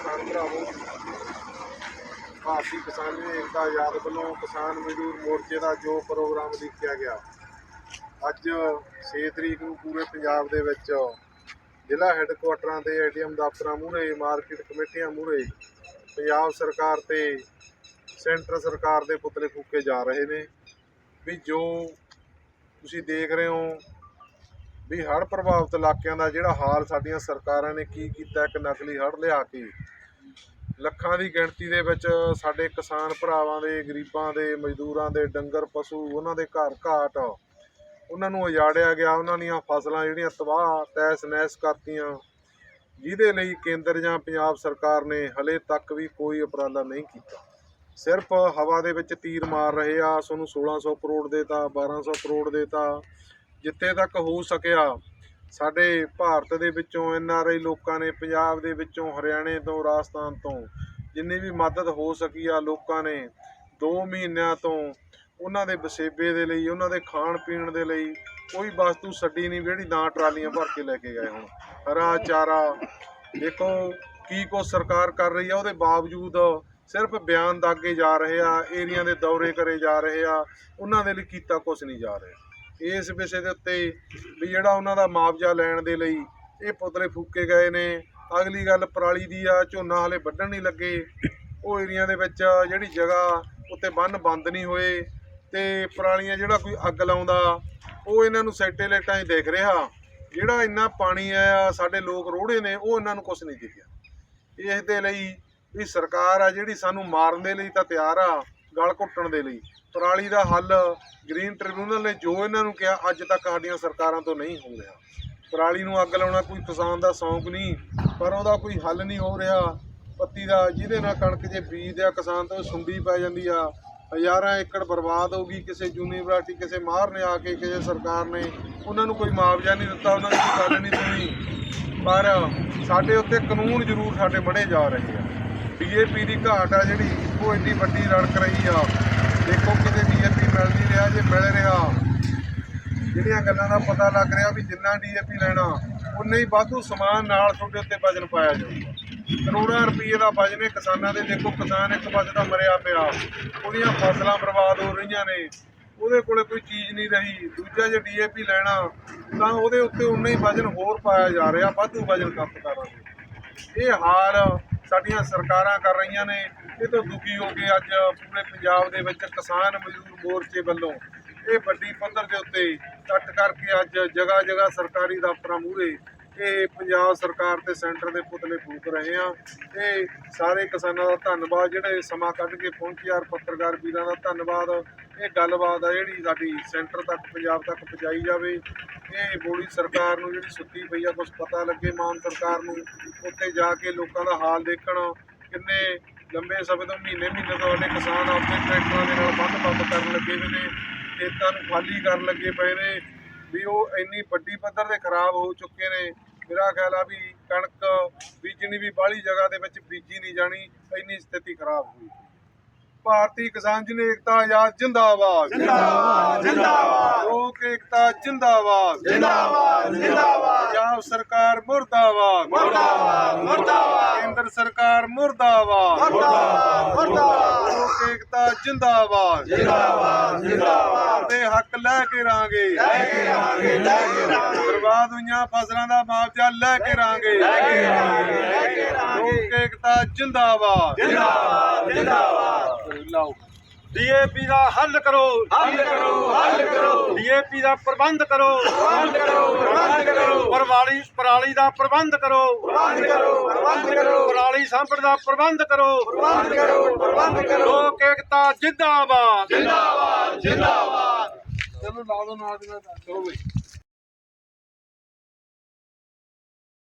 ਕਿਸਾਨ ਭਰਾਵੋ, ਭਾਰਤੀ ਕਿਸਾਨ ਏਕਤਾ ਆਜ਼ਾਦ ਵੱਲੋਂ ਕਿਸਾਨ ਮਜ਼ਦੂਰ ਮੋਰਚੇ ਦਾ ਜੋ ਪ੍ਰੋਗਰਾਮ ਦੇਖਿਆ ਗਿਆ, ਅੱਜ 6 ਤਰੀਕ ਨੂੰ ਪੂਰੇ ਪੰਜਾਬ ਦੇ ਵਿੱਚ ਜ਼ਿਲ੍ਹਾ ਹੈੱਡਕੁਆਟਰਾਂ ਤੇ ਏਟੀਐਮ ਦਫ਼ਤਰਾਂ ਮੂਹਰੇ ਮਾਰਕੀਟ ਕਮੇਟੀਆਂ ਮੂਹਰੇ ਪੰਜਾਬ ਸਰਕਾਰ ਤੇ ਸੈਂਟਰ ਸਰਕਾਰ ਦੇ ਪੁਤਲੇ ਫੂਕੇ ਜਾ ਰਹੇ ਨੇ ਵੀ ਜੋ ਤੁਸੀਂ ਦੇਖ ਰਹੇ ਹੋ ਵੀ ਹੜ੍ਹ ਪ੍ਰਭਾਵਿਤ ਇਲਾਕਿਆਂ ਦਾ ਜਿਹੜਾ ਹਾਲ ਸਾਡੀਆਂ ਸਰਕਾਰਾਂ ਨੇ ਕੀ ਕੀਤਾ, ਇੱਕ ਨਕਲੀ ਹੜ੍ਹ ਲਿਆ ਕੇ। ਲੱਖਾਂ ਦੀ ਗਿਣਤੀ ਦੇ ਵਿੱਚ ਸਾਡੇ ਕਿਸਾਨ ਭਰਾਵਾਂ ਦੇ, ਗਰੀਬਾਂ ਦੇ, ਮਜ਼ਦੂਰਾਂ ਦੇ, ਡੰਗਰ, ਪਸ਼ੂ, ਉਹਨਾਂ ਦੇ ਘਰ ਘਾਟ। ਉਹਨਾਂ ਨੂੰ ਉਜਾੜਿਆ ਗਿਆ, ਉਹਨਾਂ ਦੀਆਂ ਫਸਲਾਂ ਜਿਹੜੀਆਂ ਤਬਾਹ, ਤੈਸ ਨੈਸ ਕਰਤੀਆਂ। ਜਿਹਦੇ ਲਈ ਕੇਂਦਰ ਜਾਂ ਪੰਜਾਬ ਸਰਕਾਰ ਨੇ ਹਲੇ ਤੱਕ ਵੀ ਕੋਈ ਉਪਰਾਲਾ ਨਹੀਂ ਕੀਤਾ। ਸਿਰਫ ਹਵਾ ਦੇ ਵਿੱਚ ਤੀਰ ਮਾਰ ਰਹੇ ਆ ਤੁਹਾਨੂੰ 1600 ਕਰੋੜ ਦੇਤਾ 1200 ਕਰੋੜ ਦੇਤਾ ਜਿੱਥੇ ਤੱਕ ਹੋ ਸਕਿਆ, ਸਾਡੇ ਭਾਰਤ ਦੇ ਵਿੱਚੋਂ ਐਨ ਆਰ ਆਈ ਲੋਕਾਂ ਨੇ, ਪੰਜਾਬ ਦੇ ਵਿੱਚੋਂ ਹਰਿਆਣੇ ਤੋਂ, ਰਾਜਸਥਾਨ ਤੋਂ ਜਿੰਨੀ ਵੀ ਮਦਦ ਹੋ ਸਕੀ ਆ ਲੋਕਾਂ ਨੇ 2 ਮਹੀਨਿਆਂ ਤੋਂ ਉਹਨਾਂ ਦੇ ਵਸੇਬੇ ਦੇ ਲਈ, ਉਹਨਾਂ ਦੇ ਖਾਣ ਪੀਣ ਦੇ ਲਈ ਕੋਈ ਵਸਤੂ ਛੱਡੀ ਨਹੀਂ ਜਿਹੜੀ ਨਾ ਟਰਾਲੀਆਂ ਭਰ ਕੇ ਲੈ ਕੇ ਗਏ ਹੁਣ। ਹਰਾ ਚਾਰਾ, ਦੇਖੋ ਕੀ ਕੋ ਸਰਕਾਰ ਕਰ ਰਹੀ ਆ, ਉਹਦੇ ਬਾਵਜੂਦ ਸਿਰਫ ਬਿਆਨ ਦਾਗੇ ਜਾ ਰਹੇ ਆ, ਏਰੀਆ ਦੇ ਦੌਰੇ ਕਰੇ ਜਾ ਰਹੇ ਆ, ਉਹਨਾਂ ਦੇ ਲਈ ਕੀਤਾ ਕੁਝ ਨਹੀਂ ਜਾ ਰਿਹਾ। ਇਸ ਵਿਸ਼ੇ ਦੇ ਉੱਤੇ ਵੀ ਜਿਹੜਾ ਉਹਨਾਂ ਦਾ ਮੁਆਵਜ਼ਾ ਲੈਣ ਦੇ ਲਈ ਇਹ ਪੁਤਲੇ ਫੂਕੇ ਗਏ ਨੇ। ਅਗਲੀ ਗੱਲ ਪਰਾਲੀ ਦੀ ਆ, ਝੋਨਾ ਹਲੇ ਵੱਢਣ ਨਹੀਂ ਲੱਗੇ। ਉਹ ਏਰੀਆ ਦੇ ਵਿੱਚ ਜਿਹੜੀ ਜਗ੍ਹਾ ਉੱਤੇ ਬੰਨ ਬੰਦ ਨਹੀਂ ਹੋਏ ਤੇ ਪਰਾਲੀਆਂ ਜਿਹੜਾ ਕੋਈ ਅੱਗ ਲਾਉਂਦਾ, ਉਹ ਇਹਨਾਂ ਨੂੰ ਸੈਟੇਲਾਈਟਾਂ 'ਚ ਦੇਖ ਰਿਹਾ। ਜਿਹੜਾ ਇੰਨਾ ਪਾਣੀ ਆਇਆ ਸਾਡੇ ਲੋਕ ਰੋੜੇ ਨੇ, ਉਹ ਇਹਨਾਂ ਨੂੰ ਕੁਝ ਨਹੀਂ ਦਿਖਿਆ। ਇਸ ਦੇ ਲਈ ਵੀ ਸਰਕਾਰ ਆ ਜਿਹੜੀ ਸਾਨੂੰ ਮਾਰਨ ਦੇ ਲਈ ਤਾਂ ਤਿਆਰ ਆ, ਗਲ ਘੁੱਟਣ ਦੇ ਲਈ। ਪਰਾਲੀ ਦਾ ਹੱਲ ਗ੍ਰੀਨ ਟ੍ਰਿਬਿਊਨਲ ਨੇ ਜੋ ਇਹਨਾਂ ਨੂੰ ਕਿਹਾ, ਅੱਜ ਤੱਕ ਸਾਡੀਆਂ ਸਰਕਾਰਾਂ ਤੋਂ ਨਹੀਂ ਹੋ ਰਿਹਾ। ਪਰਾਲੀ ਨੂੰ ਅੱਗ ਲਾਉਣਾ ਕੋਈ ਕਿਸਾਨ ਦਾ ਸ਼ੌਂਕ ਨਹੀਂ, ਪਰ ਉਹਦਾ ਕੋਈ ਹੱਲ ਨਹੀਂ ਹੋ ਰਿਹਾ। ਪੱਤੀ ਦਾ ਜਿਹਦੇ ਨਾਲ ਕਣਕ ਜੇ ਬੀਜ ਆ, ਕਿਸਾਨ ਤੋਂ ਸੁੰਡੀ ਪੈ ਜਾਂਦੀ ਆ। ਹਜ਼ਾਰਾਂ ਏਕੜ ਬਰਬਾਦ ਹੋ ਗਈ, ਕਿਸੇ ਯੂਨੀਵਰਸਿਟੀ, ਕਿਸੇ ਮਾਹਰ ਨੇ ਆ ਕੇ ਕਿਸੇ ਸਰਕਾਰ ਨੇ ਉਹਨਾਂ ਨੂੰ ਕੋਈ ਮੁਆਵਜ਼ਾ ਨਹੀਂ ਦਿੱਤਾ, ਉਹਨਾਂ ਦੀ ਕੋਈ ਗੱਲ ਨਹੀਂ ਸੁਣੀ। ਪਰ ਸਾਡੇ ਉੱਤੇ ਕਾਨੂੰਨ ਜ਼ਰੂਰ ਸਾਡੇ ਬੜੇ ਜਾ ਰਹੇ ਆ। ਡੀਏਪੀ ਦੀ ਘਾਟ ਆ ਜਿਹੜੀ, ਉਹ ਇੰਨੀ ਵੱਡੀ ਰੜਕ ਰਹੀ ਆ ਦੇਖੋ ਕਿਤੇ ਡੀਏਪੀ ਮਿਲ ਨਹੀਂ ਰਿਹਾ ਜੇ ਮਿਲ ਰਿਹਾ ਜਿਹੜੀਆਂ ਗੱਲਾਂ ਦਾ ਪਤਾ ਲੱਗ ਰਿਹਾ ਵੀ ਜਿੰਨਾ ਡੀਏਪੀ ਲੈਣਾ, ਉਨੇ ਹੀ ਵਾਧੂ ਸਮਾਨ ਨਾਲ ਤੁਹਾਡੇ ਉੱਤੇ ਵਜਨ ਪਾਇਆ ਜਾਊਗਾ। ਕਰੋੜਾਂ ਰੁਪਏ ਦਾ ਵਜਨ ਹੈ ਕਿਸਾਨਾਂ ਦੇ। ਦੇਖੋ, ਕਿਸਾਨ ਇੱਕ ਪਾਸੇ ਦਾ ਮਰਿਆ ਪਿਆ। ਉਹਦੀਆਂ ਫਸਲਾਂ ਬਰਬਾਦ ਹੋ ਰਹੀਆਂ ਨੇ। ਉਹਦੇ ਕੋਲੇ ਕੋਈ ਚੀਜ਼ ਨਹੀਂ ਰਹੀ। ਦੂਜਾ ਜੇ ਡੀਏਪੀ ਲੈਣਾ, ਤਾਂ ਉਹਦੇ ਉੱਤੇ ਉਨਾ ਹੀ ਵਜਨ ਹੋਰ ਪਾਇਆ ਜਾ ਰਿਹਾ। ਵਾਧੂ ਵਜਨ ਕੱਪ ਕਰਾਂਗੇ ਇਹ ਹਾਲ ਸਾਡੀਆਂ ਸਰਕਾਰਾਂ ਕਰ ਰਹੀਆਂ ਨੇ। ਇਹ ਤੋਂ ਦੁਖੀ ਹੋ ਕੇ ਅੱਜ ਪੂਰੇ ਪੰਜਾਬ ਦੇ ਵਿੱਚ ਕਿਸਾਨ ਮਜ਼ਦੂਰ ਮੋਰਚੇ ਵੱਲੋਂ ਇਹ ਵੱਡੀ ਪੱਧਰ ਦੇ ਉੱਤੇ ਕੱਟ ਕਰਕੇ ਅੱਜ ਜਗ੍ਹਾ ਜਗ੍ਹਾ ਸਰਕਾਰੀ ਦਫ਼ਤਰਾਂ ਮੂਹਰੇ ਇਹ ਪੰਜਾਬ ਸਰਕਾਰ ਤੇ ਸੈਂਟਰ ਦੇ ਪੁਤਲੇ ਫੂਕ ਰਹੇ ਆ। ਇਹ ਸਾਰੇ ਕਿਸਾਨਾਂ ਦਾ ਧੰਨਵਾਦ, ਜਿਹੜੇ ਸਮਾਂ ਕੱਢ ਕੇ ਪਹੁੰਚੇ ਯਾਰ ਪੱਤਰਕਾਰ ਵੀਰਾਂ ਦਾ ਧੰਨਵਾਦ। ਇਹ ਗੱਲਬਾਤ ਆ ਜਿਹੜੀ ਸਾਡੀ ਸੈਂਟਰ ਤੱਕ, ਪੰਜਾਬ ਤੱਕ ਪਹੁੰਚਾਈ ਜਾਵੇ। ਇਹ ਬੋਲੀ ਸਰਕਾਰ ਨੂੰ ਜਿਹੜੀ ਸੁੱਤੀ ਪਈ ਆ ਕੁਝ ਪਤਾ ਲੱਗੇ ਮਾਨ ਸਰਕਾਰ ਨੂੰ, ਉੱਥੇ ਜਾ ਕੇ ਲੋਕਾਂ ਦਾ ਹਾਲ ਦੇਖਣ ਕਿੰਨੇ ਲੰਬੇ ਸਮੇਂ ਤੋਂ ਮਹੀਨੇ ਮਹੀਨੇ ਤੋਂ ਸਾਡੇ ਕਿਸਾਨ ਆਪਣੇ ਟਰੈਕਟਰਾਂ ਦੇ ਨਾਲ ਬੰਦ ਬੰਦ ਕਰਨ ਲੱਗੇ ਹੋਏ ਨੇ। ਖੇਤਾਂ ਨੂੰ ਖਾਲੀ ਕਰਨ ਲੱਗੇ ਪਏ ਨੇ, ਵੀ ਉਹ ਇੰਨੀ ਵੱਡੀ ਪੱਧਰ ਤੇ ਖਰਾਬ ਹੋ ਚੁੱਕੇ ਨੇ। ਮੇਰਾ ਖਿਆਲ ਆ ਵੀ ਕਣਕ ਬੀਜਣੀ ਵੀ ਬਾਹਲੀ ਜਗ੍ਹਾ ਦੇ ਵਿੱਚ ਬੀਜੀ ਨਹੀਂ ਜਾਣੀ, ਇੰਨੀ ਸਥਿਤੀ ਖਰਾਬ ਹੋਈ। ਭਾਰਤੀ ਕਿਸਾਨ ਜਨ ਏਕਤਾ ਆਜ਼ਾਦ ਜਿੰਦਾਬਾਦ। ਜਿੰਦਾਬਾਦ ਜਿੰਦਾਬਾਦ। ਲੋਕ ਏਕਤਾ ਜਿੰਦਾਬਾਦ। ਜਿੰਦਾਬਾਦ ਜਿੰਦਾਬਾਦ। ਪੰਜਾਬ ਸਰਕਾਰ ਮੁਰਦਾਬਾਦ। ਮੁਰਦਾਬਾਦ ਮੁਰਦਾਬਾਦ। ਕੇਂਦਰ ਸਰਕਾਰ ਮੁਰਦਾਬਾਦ। ਮੁਰਦਾਬਾਦ ਮੁਰਦਾਬਾਦ। ਲੋਕ ਏਕਤਾ ਜਿੰਦਾਬਾਦ। ਜਿੰਦਾਬਾਦ ਜਿੰਦਾਬਾਦ। ਤੇ ਹੱਕ ਲੈ ਕੇ ਰਾਂਗੇ। ਲੈ ਕੇ ਆਵਾਂਗੇ ਲੈ ਕੇ ਆਵਾਂਗੇ ਬਰਬਾਦ ਹੋਈਆਂ ਫਸਲਾਂ ਦਾ ਮੁਆਵਜ਼ਾ ਲੈ ਕੇ ਰਾਂਗੇ। ਲੈ ਕੇ ਆਵਾਂਗੇ ਲੈ ਕੇ ਆਵਾਂਗੇ ਲੋਕ ਏਕਤਾ ਜਿੰਦਾਬਾਦ। ਜਿੰਦਾਬਾਦ ਜਿੰਦਾਬਾਦ। ਲਾਓ। ਡੀਏਪੀ ਦਾ ਹੱਲ ਕਰੋ। ਹੱਲ ਕਰੋ ਹੱਲ ਕਰੋ। ਡੀਏਪੀ ਦਾ ਪ੍ਰਬੰਧ ਕਰੋ। ਪ੍ਰਬੰਧ ਕਰੋ ਪ੍ਰਬੰਧ ਕਰੋ। ਪਰਵਾਲੀ ਪਰਾਲੀ ਦਾ ਪ੍ਰਬੰਧ ਕਰੋ। ਪ੍ਰਬੰਧ ਕਰੋ ਪ੍ਰਬੰਧ ਕਰੋ। ਪਰਾਲੀ ਸਾਂਭਣ ਦਾ ਪ੍ਰਬੰਧ ਕਰੋ। ਪ੍ਰਬੰਧ ਕਰੋ ਪ੍ਰਬੰਧ ਕਰੋ। ਲੋਕ ਏਕਤਾ ਜਿੰਦਾਬਾਦ। ਜਿੰਦਾਬਾਦ ਜਿੰਦਾਬਾਦ। ਚਲੋ ਨਾਲ ਦੀ ਨਾਲ ਚਲੋ ਬਈ।